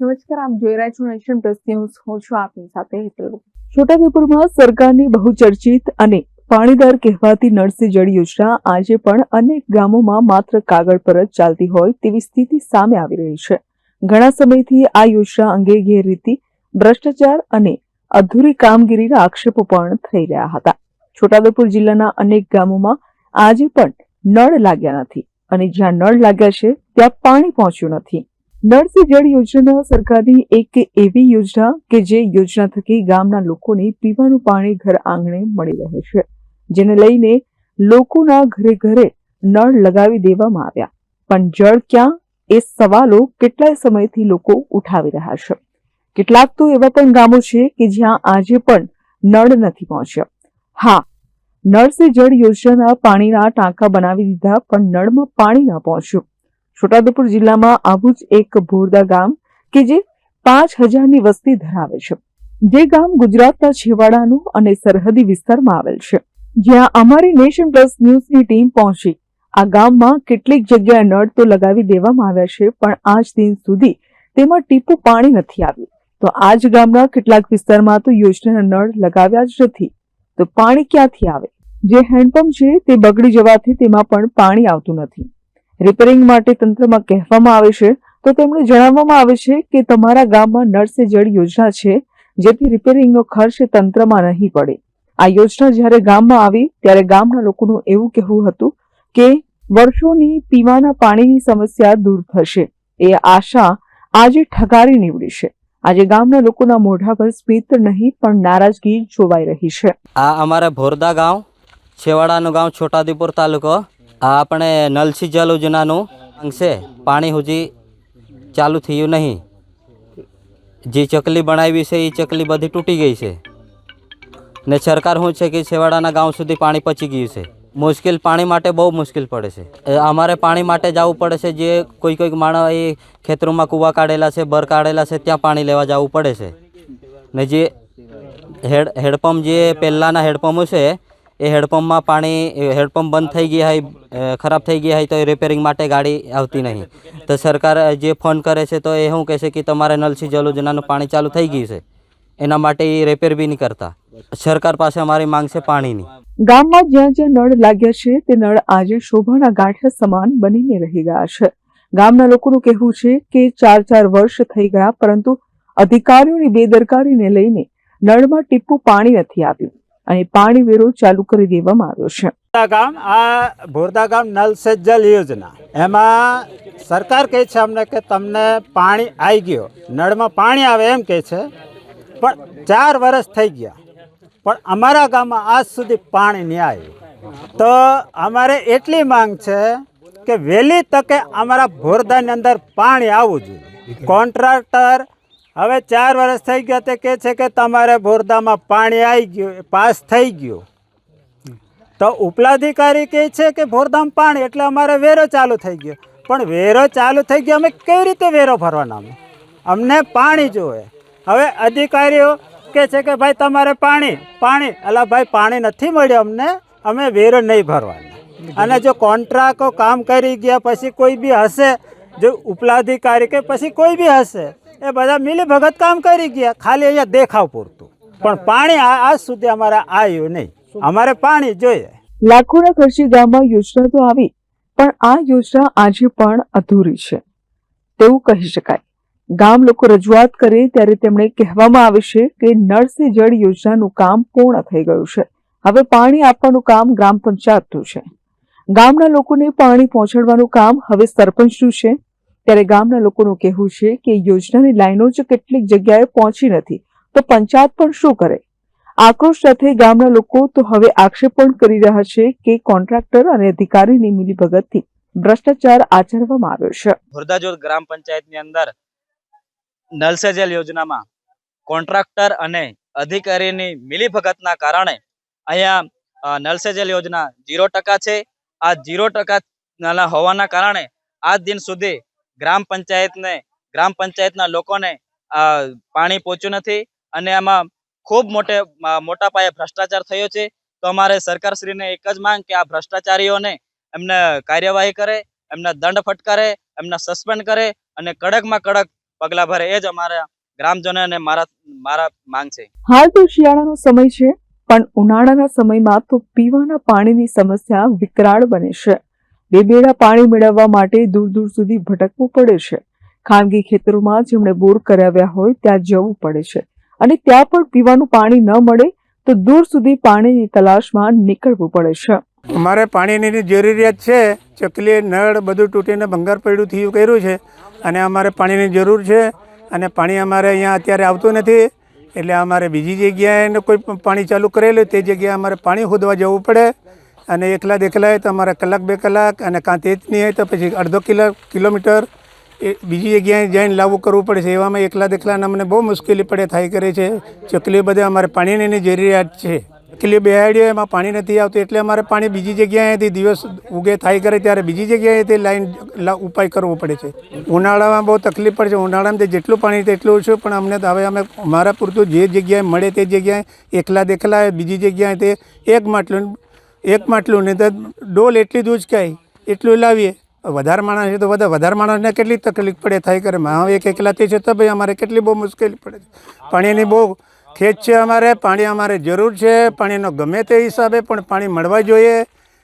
નમસ્કાર, આપ જોઈ રહ્યા છો નેશન પ્લસ ન્યૂઝ. હું છું આપની સાથે હેતલ. છોટાઉદેપુરમાં સરકારની બહુચર્ચિત અને પાણીદાર કહેવાતી નળસે જળ યોજના આજે પણ અનેક ગામોમાં માત્ર કાગળ પર જ ચાલતી હોય તેવી સ્થિતિ સામે આવી રહી છે. ઘણા સમયથી આ યોજના અંગે ગેરરીતિ, ભ્રષ્ટાચાર અને અધૂરી કામગીરીના આક્ષેપો પણ થઈ રહ્યા હતા. છોટાઉદેપુર જિલ્લાના અનેક ગામોમાં આજે પણ નળ લાગ્યા નથી અને જ્યાં નળ લાગ્યા છે, ત્યાં પાણી પહોંચ્યું નથી. નળ સે જળ યોજના સરકારની એક એવી યોજના કે જે યોજના થકી ગામના લોકોને પીવાનું પાણી ઘર આંગણે મળી રહે છે, જેને લઈને લોકોના ઘરે ઘરે નળ લગાવી દેવામાં આવ્યા. પણ જળ ક્યાં? એ સવાલો કેટલાય સમયથી લોકો ઉઠાવી રહ્યા છે. કેટલાક તો એવા પણ ગામો છે કે જ્યાં આજે પણ નળ નથી પહોંચ્યા. હા નળ સે જળ યોજનાના પાણીના ટાંકા બનાવી દીધા પણ નળમાં પાણી ન પહોંચ્યું. છોટાઉદેપુર જિલ્લામાં આવું જ એક ભોરદા ગામ કે જે પાંચ હજારની વસ્તી ધરાવે છે. જે ગામ ગુજરાતના છેવાડાનું અને સરહદી વિસ્તારમાં આવેલ છે. જ્યાં અમારી નેશન પ્લસ ન્યૂઝની ટીમ પહોંચી. આ ગામમાં કેટલીક જગ્યાએ નળ તો લગાવી દેવામાં આવ્યા છે, પણ આજ દિન સુધી તેમાં ટીપું પાણી નથી આવ્યું. તો આ જ ગામના કેટલાક વિસ્તારમાં તો યોજનાના નળ લગાવ્યા જ નથી. તો પાણી ક્યાંથી આવે? જે હેન્ડપંપ છે તે બગડી જવાથી તેમાં પણ પાણી આવતું નથી. રિપેરિંગ માટે તંત્રમાં કહેવામાં આવે છે, તો તેમણે જણાવવામાં આવે છે કે તમારા ગામમાં નળ જળ યોજના છે, જેથી રિપેરિંગનો ખર્ચ તંત્રમાં નહીં પડે. આ યોજના જ્યારે ગામમાં આવી, ત્યારે ગામના લોકોનું એવું કહેવું હતું કે વર્ષોની પીવાના પાણીની સમસ્યા દૂર થશે. એ આશા આજે ઠગારી નીવડી છે. આજે ગામના લોકોના મોઢા પર સ્મિત નહીં, પણ નારાજગી જોવાઈ રહી છે. આ અમારા ભોરદા ગામ છેવાડાનું ગામ છોટાદીપુર તાલુકો આ આપણે નલસી જલ યોજનાનું અંશે પાણી હજી ચાલુ થયું નહીં. જે ચકલી બનાવી છે, એ ચકલી બધી તૂટી ગઈ છે. ને સરકાર શું છે કે છેવાડાના ગામ સુધી પાણી પચી ગયું છે. મુશ્કેલ પાણી માટે બહુ મુશ્કેલ પડે છે. અમારે પાણી માટે જવું પડે છે, જે કોઈ કોઈક માણસ એ ખેતરોમાં કૂવા કાઢેલા છે, બર કાઢેલા છે, ત્યાં પાણી લેવા જવું પડે છે. ને જે હેડ, હેડપંપ જે પહેલાંના હેડપંપો છે એ હેડપંપમાં પાણી હેડપંપ બંધ થઈ ગયા હોય ખરાબ થઈ ગયા હોય તો એ રિપેરિંગ માટે ગાડી આવતી નહીં. તો સરકાર જે ફોન કરે છે તો એ શું કહે છે કે તમારે નલસી જલ યોજનાનું પાણી ચાલુ થઈ ગયું છે. એના માટે એ રિપેર બી નહીં કરતા. સરકાર પાસે અમારી માંગ છે પાણીની. ગામમાં જ્યાં જ્યાં નળ લાગ્યા છે તે નળ આજે શોભાના ગાંઠિયા સમાન બનીને રહી ગયા છે. ગામના લોકોનું કહેવું છે કે ચાર ચાર વર્ષ થઈ ગયા, પરંતુ અધિકારીઓની બેદરકારીને લઈને નળમાં ટીપું પાણી નથી આવ્યું. અને પાણી વેરો ચાલુ કરી દેવામાં આવ્યો છે. ગામ, આ ભોરદા ગામ નલ સે જલ યોજના. એમાં સરકાર કહે છે અમને કે તમને પાણી આવી ગયો. નળમાં પાણી આવે એમ કહે છે, પણ ચાર વર્ષ થઈ ગયા. પણ અમારા ગામમાં આજ સુધી પાણી નહીં આવ્યું. તો અમારે એટલી માંગ છે કે વહેલી તકે અમારા ભોરદાની અંદર પાણી આવવું જોઈએ. કોન્ટ્રાક્ટર હવે ચાર વર્ષ થઈ ગયા તે કહે છે કે તમારે બોરદામાં પાણી આવી ગયું, પાસ થઈ ગયું. તો ઉપલાધિકારી કહે છે કે ભોરધામ પાણી, એટલે અમારે વેરો ચાલુ થઈ ગયો. પણ વેરો ચાલુ થઈ ગયો, અમે કેવી રીતે વેરો ભરવાના અમે? અમને પાણી જોવે હવે અધિકારીઓ કહે છે કે ભાઈ તમારે પાણી પાણી, અલા ભાઈ પાણી નથી મળ્યું અમને, અમે વેરો નહીં ભરવાના. અને જો કોન્ટ્રાક્ટો કામ કરી ગયા, પછી કોઈ બી હશે, જો ઉપલાધિકારી કે પછી કોઈ બી હશે એ બધા મિલી ભગત કામ કરી ગયા. ખાલી અહીંયા દેખાવ પૂરતું. પણ પાણી આજ સુધી અમારે આવ્યું નહીં. અમારે પાણી જોઈએ. લાખોના ખર્ચે ગામમાં યોજના તો આવી, પણ આ યોજના આજે પણ અધૂરી છે. તેવું કહી શકાય. ગામ લોકો રજૂઆત કરે ત્યારે તેમણે કહેવામાં આવે છે કે નળ સે જળ યોજનાનું કામ પૂર્ણ થઈ ગયું છે. હવે પાણી આપવાનું કામ ગ્રામ પંચાયતનું છે. ગામના લોકોને પાણી પહોંચાડવાનું કામ હવે સરપંચનું છે. ત્યારે ગામના લોકોનું કહેવું છે કે યોજનાની લાઈનો જ કેટલીક જગ્યાએ પહોંચી નથી. તો પંચાયત પણ શું કરે? આક્રોશ સાથે ગામના લોકો તો હવે આક્ષેપ પણ કરી રહ્યા છે કે કોન્ટ્રાક્ટર અને અધિકારીની મિલીભગતથી ભ્રષ્ટાચાર આચરવામાં આવ્યો છે. ભુરદાજોર ગ્રામ પંચાયતની અંદર નલ સે જલ યોજનામાં કોન્ટ્રાક્ટર અને અધિકારીની મિલીભગતના કારણે અહીંયા નલસેજલ યોજના ઝીરો ટકા છે. આ ઝીરો ટકા હોવાના કારણે આજ દિન સુધી ગ્રામ પંચાયતને, ગ્રામ પંચાયતના લોકોને પાણી પહોંચ્યું નથી અને આમાં ખૂબ મોટે મોટા પાયે ભ્રષ્ટાચાર થયો છે. તો અમારે સરકારશ્રીને એક જ માંગ કે આ ભ્રષ્ટાચારીઓને એમને કાર્યવાહી કરે, એમને દંડ ફટકારે, એમને સસ્પેન્ડ કરે અને કડકમાં કડક પગલાં ભરે. એ જ અમારા ગ્રામજનો અને મારા મારા માંગ છે. હાલ તો શિયાળાનો સમય છે, પણ ઉનાળાના સમયમાં તો પીવાના પાણીની સમસ્યા વિકરાળ બને છે. બે બેડા પાણી મેળવવા માટે દૂર દૂર સુધી ભટકવું પડે છે. ખાનગી ખેતરોમાં જેમણે બોર કરાવ્યા હોય ત્યાં જવું પડે છે અને ત્યાં પણ પીવાનું પાણી ન મળે તો દૂર સુધી પાણીની તલાશમાં નીકળવું પડે છે. અમારે પાણીની જરૂરિયાત છે. ચકલી, નળ બધું તૂટીને ભંગાર પડ્યું થયું કર્યું છે અને અમારે પાણીની જરૂર છે અને પાણી અમારે અહીંયા અત્યારે આવતું નથી. એટલે અમારે બીજી જગ્યાએ કોઈ પણ ચાલુ કરેલું તે જગ્યાએ અમારે પાણી ખોદવા જવું પડે. અને એકલા દેખલા હોય તો અમારે કલાક બે કલાક અને કાં તે જ નહીં હોય તો પછી અડધો કિલો કિલોમીટર એ બીજી જગ્યાએ જઈને લાવવું કરવું પડે છે. એવામાં એકલા દેખલાને અમને બહુ મુશ્કેલી પડે, થાય કરે છે. ચકલી બધે અમારે પાણીની જરૂરિયાત છે. ચકલી બેહાડીએ એમાં પાણી નથી આવતું એટલે અમારે પાણી બીજી જગ્યાએથી દિવસ ઉગે, થાય કરે ત્યારે બીજી જગ્યાએથી લાઈન ઉપાય કરવો પડે છે. ઉનાળામાં બહુ તકલીફ પડે છે. ઉનાળામાં જેટલું પાણી તેટલું ઓછું, પણ અમને તો હવે અમે અમારા પૂરતું જે જગ્યાએ મળે તે જગ્યાએ એકલા દેખલા બીજી જગ્યાએ તે એક માટલું એક માટલું, નહીં તો ડોલ એટલી દૂધ કહે એટલું લાવીએ. વધારે માણસ છે તો બધા વધારે માણસને કેટલી તકલીફ પડે થાય કરે. હવે એક એકલાથી છે તો ભાઈ અમારે કેટલી બહુ મુશ્કેલી પડે છે. પાણીની બહુ ખેંચ છે અમારે, પાણી અમારે જરૂર છે, પાણીનો ગમે તે હિસાબે, પણ પાણી મળવા જોઈએ.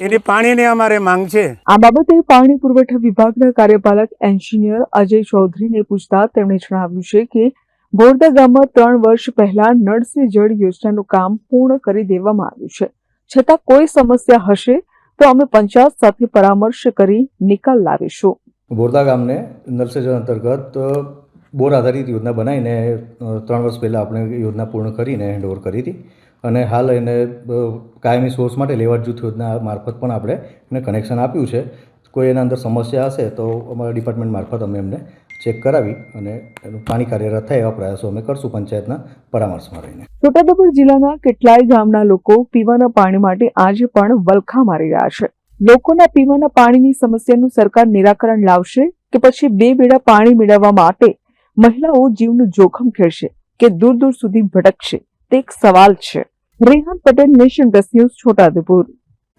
એની પાણીની અમારે માંગ છે. આ બાબતે પાણી પુરવઠા વિભાગના કાર્યપાલક એન્જિનિયર અજય ચૌધરીને પૂછતા તેમણે જણાવ્યું છે કે, બોરદા ગામમાં ત્રણ વર્ષ પહેલા નળ જળ યોજનાનું કામ પૂર્ણ કરી દેવામાં આવ્યું છે. છતાં કોઈ સમસ્યા હશે તો અમે પંચાયત સાથે પરામર્શ કરી નિકાલ લાવીશું. બોરદા ગામને નરસેજન અંતર્ગત બોર આધારિત યોજના બનાવીને ત્રણ વર્ષ પહેલાં આપણે યોજના પૂર્ણ કરીને હેન્ડઓવર કરી હતી. અને હાલ એને કાયમી સોર્સ માટે લેવાટ જૂથ યોજના મારફત પણ આપણે એને કનેક્શન આપ્યું છે. કોઈ એના અંદર સમસ્યા હશે તો અમારા ડિપાર્ટમેન્ટ મારફત અમે એમને ચેક કરાવી અને એનું પાણી કાર્યરત થાય એવા પ્રયાસો અમે કરશું પંચાયતના પરામર્શમાં રહીને. છોટાઉદેપુર જિલ્લાના કેટલાય ગામના લોકો પીવાના પાણી માટે આજે પણ વલખા મારી રહ્યા છે. લોકોના પીવાના પાણીની સમસ્યાનું સરકાર નિરાકરણ લાવશે કે પછી બે બેડા પાણી મેળવવા માટે મહિલાઓ જીવનું જોખમ ખેડશે કે દૂર દૂર સુધી ભટકશે? તે એક સવાલ છે. Rehan Patel, Nation Plus News, Chhota Udepur.